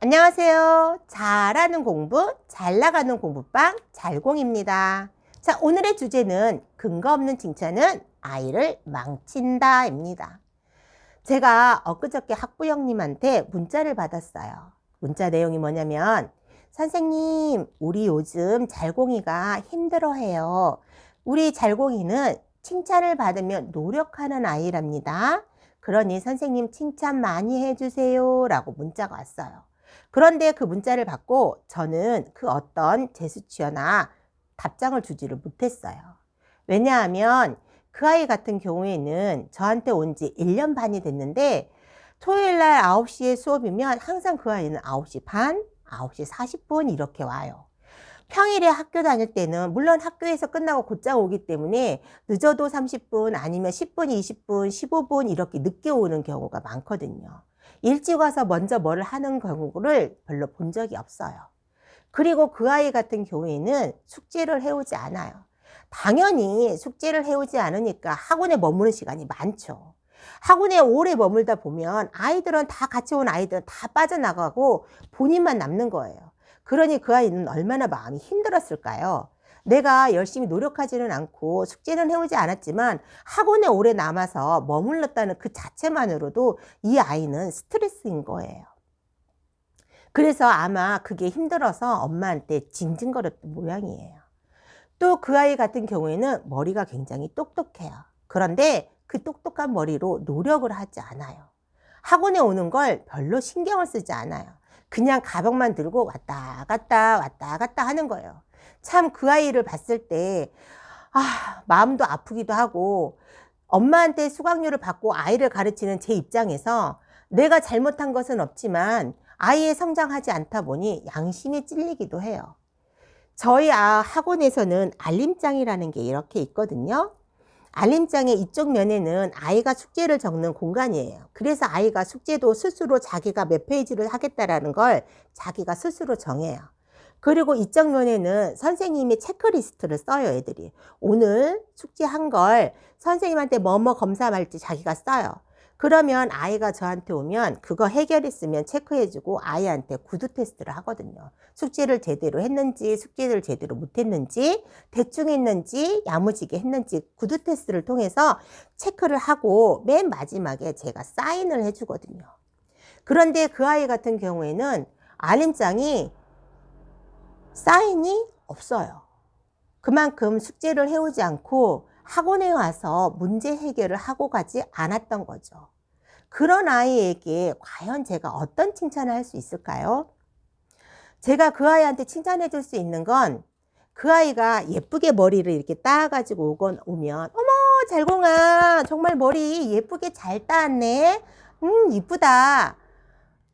안녕하세요. 잘하는 공부, 잘 나가는 공부방 잘공입니다. 자, 오늘의 주제는 근거 없는 칭찬은 아이를 망친다입니다. 제가 엊그저께 학부형님한테 문자를 받았어요. 문자 내용이 뭐냐면, 선생님, 우리 요즘 잘공이가 힘들어해요. 우리 잘공이는 칭찬을 받으면 노력하는 아이랍니다. 그러니 선생님 칭찬 많이 해주세요. 라고 문자가 왔어요. 그런데 그 문자를 받고 저는 그 어떤 제스처나 답장을 주지를 못했어요. 왜냐하면 그 아이 같은 경우에는 저한테 온 지 1년 반이 됐는데 토요일 날 9시에 수업이면 항상 그 아이는 9시 반, 9시 40분 이렇게 와요. 평일에 학교 다닐 때는 물론 학교에서 끝나고 곧장 오기 때문에 늦어도 30분 아니면 10분, 20분, 15분 이렇게 늦게 오는 경우가 많거든요. 일찍 와서 먼저 뭘 하는 경우를 별로 본 적이 없어요. 그리고 그 아이 같은 경우에는 숙제를 해오지 않아요. 당연히 숙제를 해오지 않으니까 학원에 머무는 시간이 많죠. 학원에 오래 머물다 보면 아이들은 다 같이 온 아이들은 다 빠져나가고 본인만 남는 거예요. 그러니 그 아이는 얼마나 마음이 힘들었을까요? 내가 열심히 노력하지는 않고 숙제는 해오지 않았지만 학원에 오래 남아서 머물렀다는 그 자체만으로도 이 아이는 스트레스인 거예요. 그래서 아마 그게 힘들어서 엄마한테 징징거렸던 모양이에요. 또 그 아이 같은 경우에는 머리가 굉장히 똑똑해요. 그런데 그 똑똑한 머리로 노력을 하지 않아요. 학원에 오는 걸 별로 신경을 쓰지 않아요. 그냥 가방만 들고 왔다 갔다 왔다 갔다 하는 거예요. 참 그 아이를 봤을 때, 아, 마음도 아프기도 하고, 엄마한테 수강료를 받고 아이를 가르치는 제 입장에서 내가 잘못한 것은 없지만 아이의 성장하지 않다 보니 양심에 찔리기도 해요. 저희 아, 학원에서는 알림장이라는 게 이렇게 있거든요. 알림장의 이쪽 면에는 아이가 숙제를 적는 공간이에요. 그래서 아이가 숙제도 스스로 자기가 몇 페이지를 하겠다라는 걸 자기가 스스로 정해요. 그리고 이쪽 면에는 선생님이 체크리스트를 써요, 애들이. 오늘 숙제한 걸 선생님한테 뭐뭐 검사할지 자기가 써요. 그러면 아이가 저한테 오면 그거 해결했으면 체크해주고 아이한테 구두 테스트를 하거든요. 숙제를 제대로 했는지, 숙제를 제대로 못했는지, 대충 했는지, 야무지게 했는지 구두 테스트를 통해서 체크를 하고 맨 마지막에 제가 사인을 해주거든요. 그런데 그 아이 같은 경우에는 알림장이 사인이 없어요. 그만큼 숙제를 해오지 않고 학원에 와서 문제 해결을 하고 가지 않았던 거죠. 그런 아이에게 과연 제가 어떤 칭찬을 할 수 있을까요? 제가 그 아이한테 칭찬해 줄 수 있는 건 그 아이가 예쁘게 머리를 이렇게 따가지고 오건 오면 어머 잘공아 정말 머리 예쁘게 잘 따왔네 음 이쁘다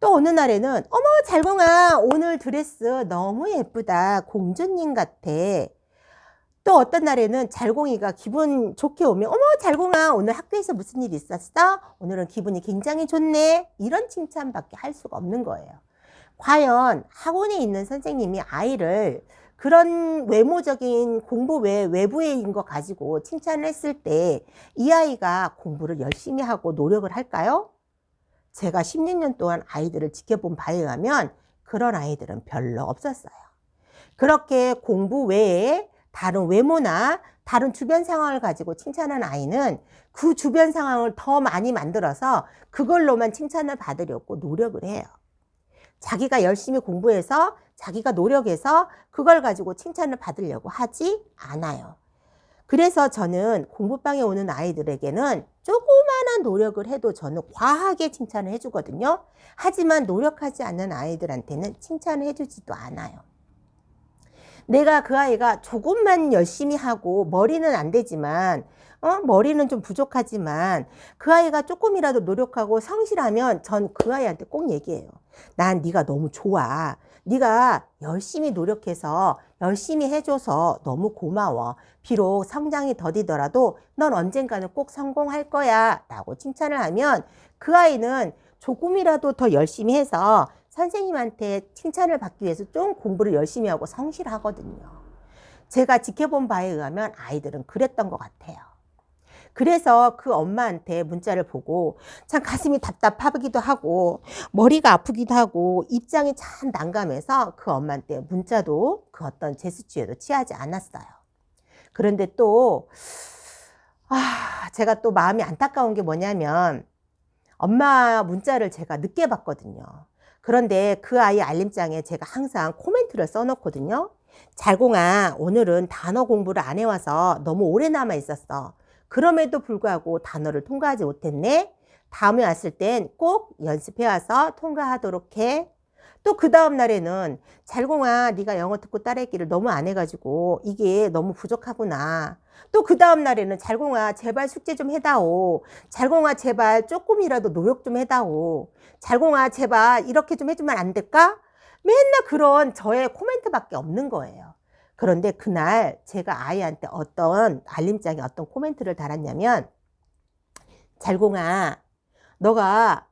또 어느 날에는 어머 잘공아 오늘 드레스 너무 예쁘다 공주님 같아 또 어떤 날에는 잘공이가 기분 좋게 오면 어머 잘공아 오늘 학교에서 무슨 일 있었어? 오늘은 기분이 굉장히 좋네 이런 칭찬밖에 할 수가 없는 거예요 과연 학원에 있는 선생님이 아이를 그런 외모적인 공부 외 외부인 거 가지고 칭찬을 했을 때 이 아이가 공부를 열심히 하고 노력을 할까요? 제가 16년 동안 아이들을 지켜본 바에 의하면 그런 아이들은 별로 없었어요. 그렇게 공부 외에 다른 외모나 다른 주변 상황을 가지고 칭찬한 아이는 그 주변 상황을 더 많이 만들어서 그걸로만 칭찬을 받으려고 노력을 해요. 자기가 열심히 공부해서 자기가 노력해서 그걸 가지고 칭찬을 받으려고 하지 않아요. 그래서 저는 공부방에 오는 아이들에게는 조그마한 노력을 해도 저는 과하게 칭찬을 해주거든요. 하지만 노력하지 않는 아이들한테는 칭찬을 해주지도 않아요. 내가 그 아이가 조금만 열심히 하고 머리는 안 되지만 어? 머리는 좀 부족하지만 그 아이가 조금이라도 노력하고 성실하면 전 그 아이한테 꼭 얘기해요. 난 네가 너무 좋아. 네가 열심히 노력해서 열심히 해줘서 너무 고마워. 비록 성장이 더디더라도 넌 언젠가는 꼭 성공할 거야. 라고 칭찬을 하면 그 아이는 조금이라도 더 열심히 해서 선생님한테 칭찬을 받기 위해서 좀 공부를 열심히 하고 성실하거든요. 제가 지켜본 바에 의하면 아이들은 그랬던 것 같아요. 그래서 그 엄마한테 문자를 보고 참 가슴이 답답하기도 하고 머리가 아프기도 하고 입장이 참 난감해서 그 엄마한테 문자도 그 어떤 제스처에도 취하지 않았어요. 그런데 또, 아, 제가 또 마음이 안타까운 게 뭐냐면 엄마 문자를 제가 늦게 봤거든요. 그런데 그 아이 알림장에 제가 항상 코멘트를 써놓거든요. 잘공아, 오늘은 단어 공부를 안 해와서 너무 오래 남아 있었어. 그럼에도 불구하고 단어를 통과하지 못했네. 다음에 왔을 땐 꼭 연습해 와서 통과하도록 해. 또 그 다음 날에는 잘공아, 네가 영어 듣고 따라했기를 너무 안 해가지고 이게 너무 부족하구나. 또 그 다음 날에는 잘공아, 제발 숙제 좀 해다오. 잘공아, 제발 조금이라도 노력 좀 해다오. 잘공아, 제발 이렇게 좀 해주면 안 될까? 맨날 그런 저의 코멘트밖에 없는 거예요. 그런데 그날 제가 아이한테 어떤 알림장에 어떤 코멘트를 달았냐면 잘공아 너가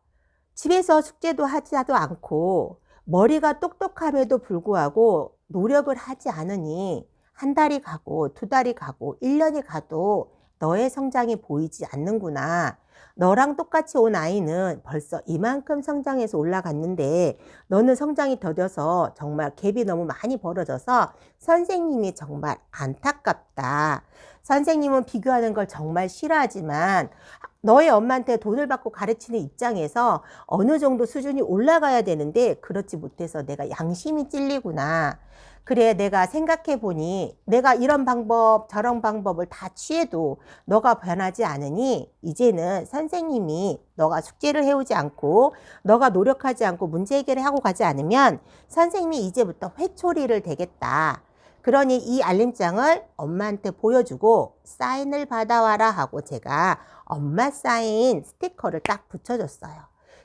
집에서 숙제도 하지도 않고 머리가 똑똑함에도 불구하고 노력을 하지 않으니 한 달이 가고 두 달이 가고 1년이 가도 너의 성장이 보이지 않는구나. 너랑 똑같이 온 아이는 벌써 이만큼 성장해서 올라갔는데 너는 성장이 더뎌서 정말 갭이 너무 많이 벌어져서 선생님이 정말 안타깝다. 선생님은 비교하는 걸 정말 싫어하지만 너의 엄마한테 돈을 받고 가르치는 입장에서 어느 정도 수준이 올라가야 되는데 그렇지 못해서 내가 양심이 찔리구나. 그래, 내가 생각해 보니 내가 이런 방법, 저런 방법을 다 취해도 너가 변하지 않으니 이제는 선생님이 너가 숙제를 해오지 않고 너가 노력하지 않고 문제 해결을 하고 가지 않으면 선생님이 이제부터 회초리를 대겠다. 그러니 이 알림장을 엄마한테 보여주고 사인을 받아와라 하고 제가 엄마 사인 스티커를 딱 붙여줬어요.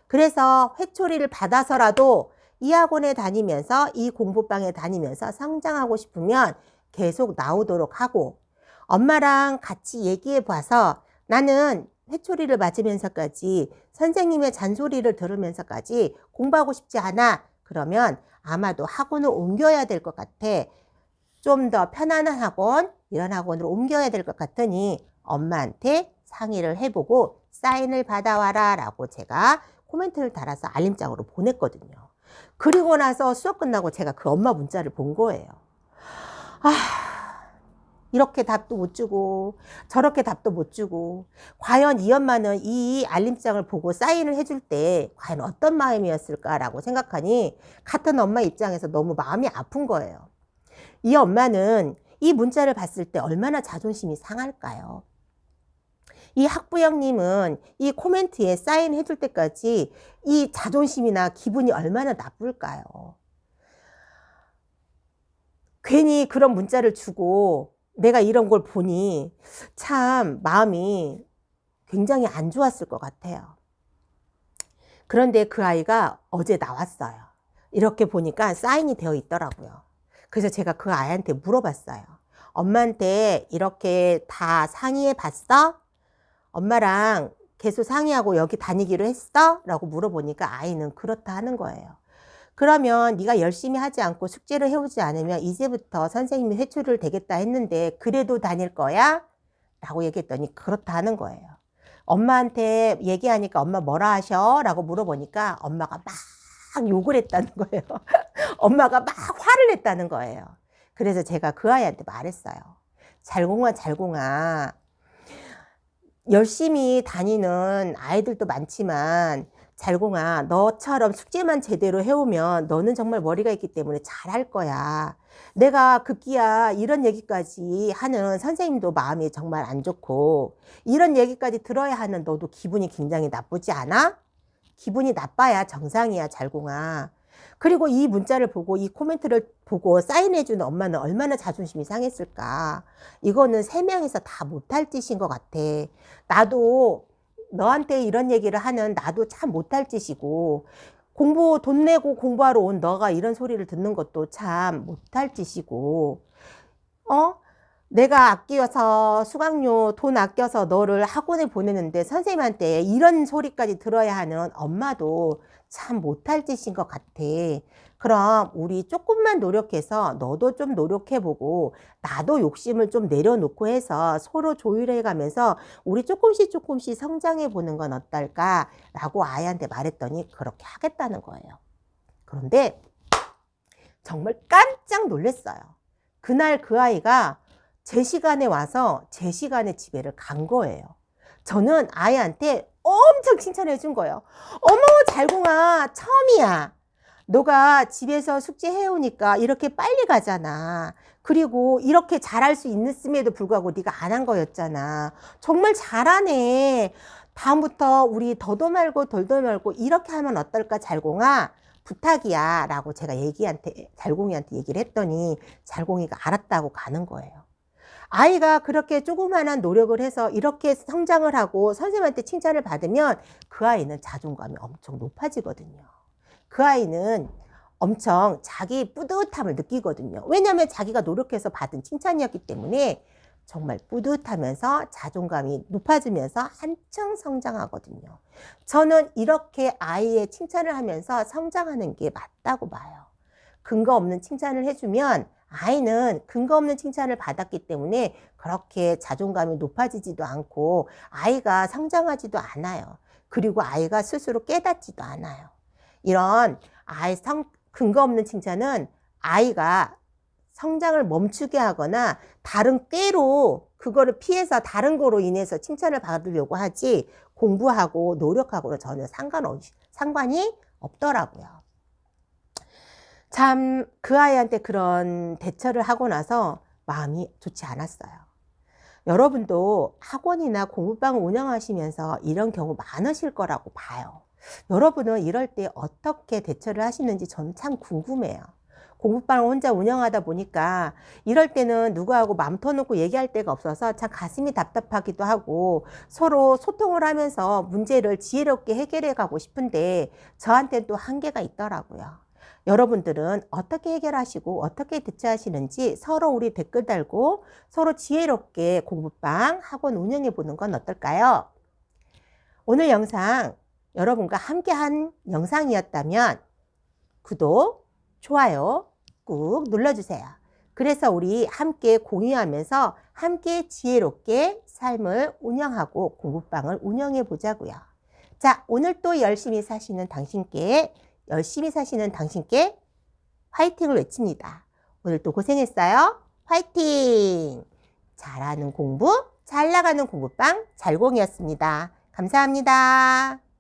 그래서 회초리를 받아서라도 이 학원에 다니면서 이 공부방에 다니면서 성장하고 싶으면 계속 나오도록 하고 엄마랑 같이 얘기해 봐서 나는 회초리를 맞으면서까지 선생님의 잔소리를 들으면서까지 공부하고 싶지 않아. 그러면 아마도 학원을 옮겨야 될 것 같아. 좀 더 편안한 학원, 이런 학원으로 옮겨야 될 것 같으니 엄마한테 상의를 해보고 사인을 받아와라 라고 제가 코멘트를 달아서 알림장으로 보냈거든요. 그리고 나서 수업 끝나고 제가 그 엄마 문자를 본 거예요. 아, 이렇게 답도 못 주고 저렇게 답도 못 주고 과연 이 엄마는 이 알림장을 보고 사인을 해줄 때 과연 어떤 마음이었을까라고 생각하니 같은 엄마 입장에서 너무 마음이 아픈 거예요. 이 엄마는 이 문자를 봤을 때 얼마나 자존심이 상할까요? 이 학부형님은 이 코멘트에 사인해 줄 때까지 이 자존심이나 기분이 얼마나 나쁠까요? 괜히 그런 문자를 주고 내가 이런 걸 보니 참 마음이 굉장히 안 좋았을 것 같아요. 그런데 그 아이가 어제 나왔어요. 이렇게 보니까 사인이 되어 있더라고요. 그래서 제가 그 아이한테 물어봤어요. 엄마한테 이렇게 다 상의해 봤어? 엄마랑 계속 상의하고 여기 다니기로 했어? 라고 물어보니까 아이는 그렇다 하는 거예요. 그러면 네가 열심히 하지 않고 숙제를 해오지 않으면 이제부터 선생님이 회초리를 대겠다 했는데 그래도 다닐 거야? 라고 얘기했더니 그렇다 하는 거예요. 엄마한테 얘기하니까 엄마 뭐라 하셔? 라고 물어보니까 엄마가 막 욕을 했다는 거예요. 엄마가 막 냈다는 거예요. 그래서 제가 그 아이한테 말했어요. 잘공아, 잘공아. 열심히 다니는 아이들도 많지만 잘공아 너처럼 숙제만 제대로 해오면 너는 정말 머리가 있기 때문에 잘할 거야. 내가 급기야 이런 얘기까지 하는 선생님도 마음이 정말 안 좋고 이런 얘기까지 들어야 하는 너도 기분이 굉장히 나쁘지 않아? 기분이 나빠야 정상이야 잘공아. 그리고 이 문자를 보고 이 코멘트를 보고 사인해주는 엄마는 얼마나 자존심이 상했을까. 이거는 세 명이서 다 못할 짓인 것 같아. 나도 너한테 이런 얘기를 하는 나도 참 못할 짓이고 공부 돈 내고 공부하러 온 너가 이런 소리를 듣는 것도 참 못할 짓이고 어? 내가 아껴서 수강료 돈 아껴서 너를 학원에 보내는데 선생님한테 이런 소리까지 들어야 하는 엄마도 참 못할 짓인 것 같아. 그럼 우리 조금만 노력해서 너도 좀 노력해보고 나도 욕심을 좀 내려놓고 해서 서로 조율해가면서 우리 조금씩 조금씩 성장해보는 건 어떨까? 라고 아이한테 말했더니 그렇게 하겠다는 거예요. 그런데 정말 깜짝 놀랐어요. 그날 그 아이가 제 시간에 와서 제 시간에 집에를 간 거예요. 저는 아이한테 엄청 칭찬해 준 거예요. 어머, 잘공아, 처음이야. 너가 집에서 숙제 해오니까 이렇게 빨리 가잖아. 그리고 이렇게 잘할 수 있음에도 불구하고 네가 안 한 거였잖아. 정말 잘하네. 다음부터 우리 더도 말고 덜도 말고 이렇게 하면 어떨까, 잘공아? 부탁이야. 라고 제가 얘기한테, 잘공이한테 얘기를 했더니 잘공이가 알았다고 가는 거예요. 아이가 그렇게 조그마한 노력을 해서 이렇게 성장을 하고 선생님한테 칭찬을 받으면 그 아이는 자존감이 엄청 높아지거든요. 그 아이는 엄청 자기 뿌듯함을 느끼거든요. 왜냐하면 자기가 노력해서 받은 칭찬이었기 때문에 정말 뿌듯하면서 자존감이 높아지면서 한층 성장하거든요. 저는 이렇게 아이의 칭찬을 하면서 성장하는 게 맞다고 봐요. 근거 없는 칭찬을 해주면 아이는 근거 없는 칭찬을 받았기 때문에 그렇게 자존감이 높아지지도 않고 아이가 성장하지도 않아요. 그리고 아이가 스스로 깨닫지도 않아요. 이런 아이 성, 근거 없는 칭찬은 아이가 성장을 멈추게 하거나 다른 꾀로 그거를 피해서 다른 거로 인해서 칭찬을 받으려고 하지 공부하고 노력하고는 전혀 상관없, 상관이 없더라고요. 참 그 아이한테 그런 대처를 하고 나서 마음이 좋지 않았어요. 여러분도 학원이나 공부방을 운영하시면서 이런 경우 많으실 거라고 봐요. 여러분은 이럴 때 어떻게 대처를 하시는지 저는 참 궁금해요. 공부방을 혼자 운영하다 보니까 이럴 때는 누구하고 맘 터놓고 얘기할 데가 없어서 참 가슴이 답답하기도 하고 서로 소통을 하면서 문제를 지혜롭게 해결해 가고 싶은데 저한테 또 한계가 있더라고요. 여러분들은 어떻게 해결하시고 어떻게 대처하시는지 서로 우리 댓글 달고 서로 지혜롭게 공부방 학원 운영해 보는 건 어떨까요? 오늘 영상 여러분과 함께 한 영상이었다면 구독, 좋아요 꾹 눌러주세요. 그래서 우리 함께 공유하면서 함께 지혜롭게 삶을 운영하고 공부방을 운영해 보자고요. 자, 오늘 또 열심히 사시는 당신께 열심히 사시는 당신께 화이팅을 외칩니다. 오늘 또 고생했어요. 화이팅! 잘하는 공부, 잘 나가는 공부방 잘공이었습니다. 감사합니다.